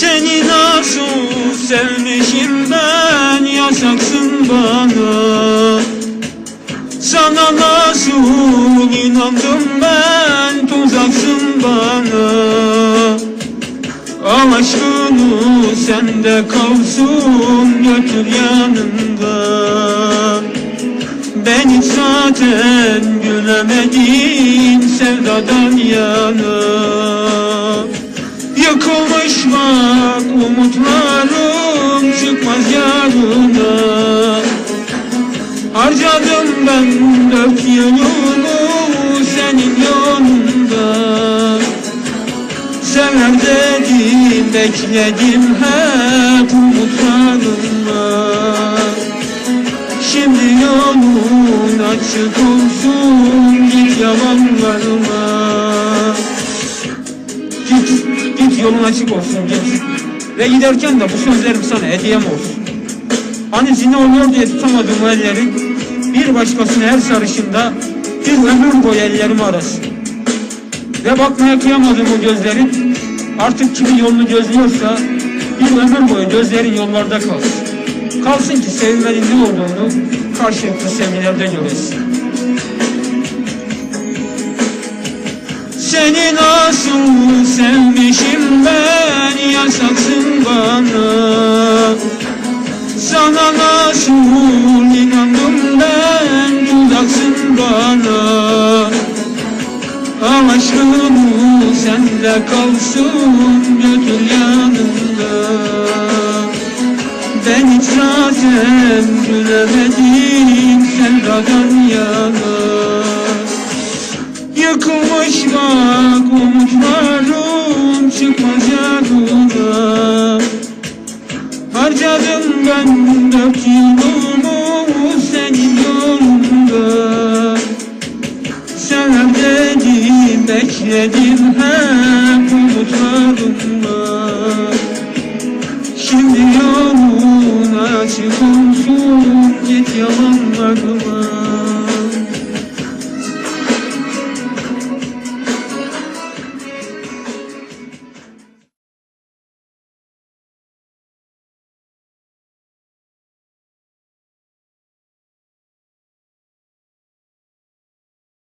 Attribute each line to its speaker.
Speaker 1: Seni nasıl sevmişim ben yasaksın bana. Sana nasıl inandım ben tuzaksın bana. Al aşkını sende kalsın götür yanında. Ben hiç zaten gülemedim sevdadan yana dedim bekledim hep umutlarımla Şimdi yolun açık olsun git yalanlarıma Git, git yolun açık olsun git. Ve giderken de bu sözlerim sana hediyem olsun. Hani zina oluyor diye tutamadığım elleri bir başkasına her sarışında bir ömür boyu ellerimi arasın. Ve bakmaya kıyamadığım o gözlerin artık kimin yolunu gözlüyorsa bir ömür boyu gözlerin yollarda kalsın. Kalsın ki sevmenin ne olduğunu karşılıklı sevgilerde göresin. Seni nasıl sevmişim ben yasaksın bana Sana nasıl inandım ben tuzaksın bana Al aşkımı sende kalsın götür yanında Ben hiç zaten gülemedim sevdadan yana. Yıkılmış bak umutlarım çıkmaz yarına Harcadım ben dört yılımı bekledim hep umutlarımla. Şimdi yolun açık olsun git yalanlarıma